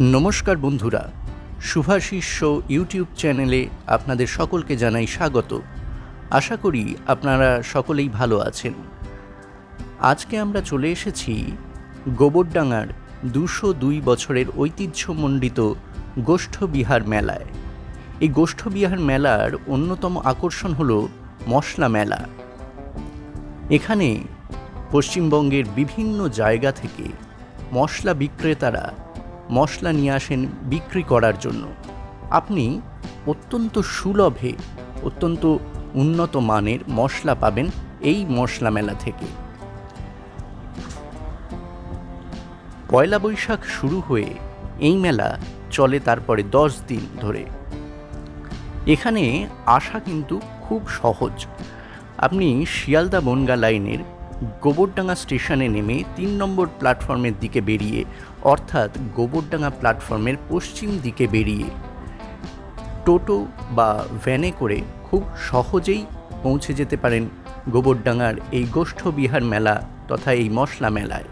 নমস্কার বন্ধুরা Shubhashis show YouTube চ্যানেলে আপনাদের সকলকে জানাই স্বাগত। আশা করি আপনারা সকলেই ভালো আছেন। আজকে আমরা চলে এসেছি গোবরডাঙ্গার দুশো দুই বছরের ঐতিহ্যমণ্ডিত গোষ্ঠবিহার মেলায়। এই গোষ্ঠবিহার মেলার অন্যতম আকর্ষণ হল মশলা মেলা। এখানে পশ্চিমবঙ্গের বিভিন্ন জায়গা থেকে মশলা বিক্রেতারা মশলা নিয়ে আসেন বিক্রি করার জন্য। আপনি অত্যন্ত সুলভে অত্যন্ত উন্নত মানের মশলা পাবেন এই মশলা মেলা থেকে। পয়লা বৈশাখ শুরু হয়ে এই মেলা চলে তারপরে দশ দিন ধরে। এখানে আসা কিন্তু খুব সহজ। আপনি শিয়ালদা বনগা লাইনের গোবরডাঙ্গা স্টেশনে নেমে তিন নম্বর প্ল্যাটফর্মের দিকে বেরিয়ে অর্থাৎ গোবরডাঙ্গা প্ল্যাটফর্মের পশ্চিম দিকে বেরিয়ে টোটো বা ভ্যানে করে খুব সহজেই পৌঁছে যেতে পারেন গোবরডাঙ্গার এই গোষ্ঠ বিহার মেলা তথা এই মশলা মেলায়।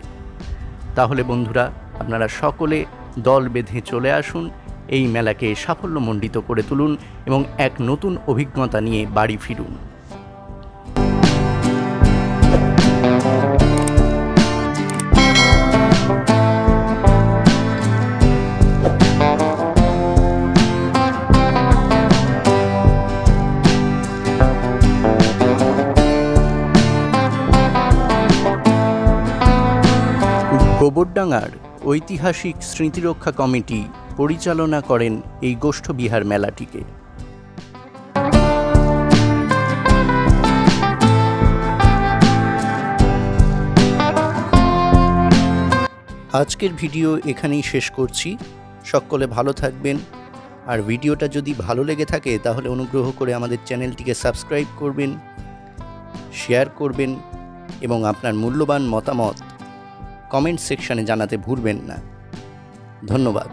তাহলে বন্ধুরা, আপনারা সকলে দল বেঁধে চলে আসুন, এই মেলাকে সাফল্যমণ্ডিত করে তুলুন এবং এক নতুন অভিজ্ঞতা নিয়ে বাড়ি ফিরুন। গোবরডাঙ্গার ঐতিহাসিক স্মৃতিরক্ষা কমিটি পরিচালনা করেন এই গোষ্ঠবিহার মেলাটিকে। আজকের ভিডিও এখানেই শেষ করছি। সকলে ভালো থাকবেন। আর ভিডিওটা যদি ভালো লেগে থাকে, তাহলে অনুগ্রহ করে আমাদের চ্যানেলটিকে সাবস্ক্রাইব করবেন, শেয়ার করবেন এবং আপনার মূল্যবান মতামত কমেন্ট সেকশনে জানাতে ভুলবেন না। ধন্যবাদ।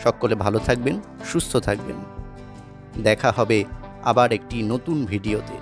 সকলে ভালো থাকবেন, সুস্থ থাকবেন। দেখা হবে আবার একটি নতুন ভিডিওতে।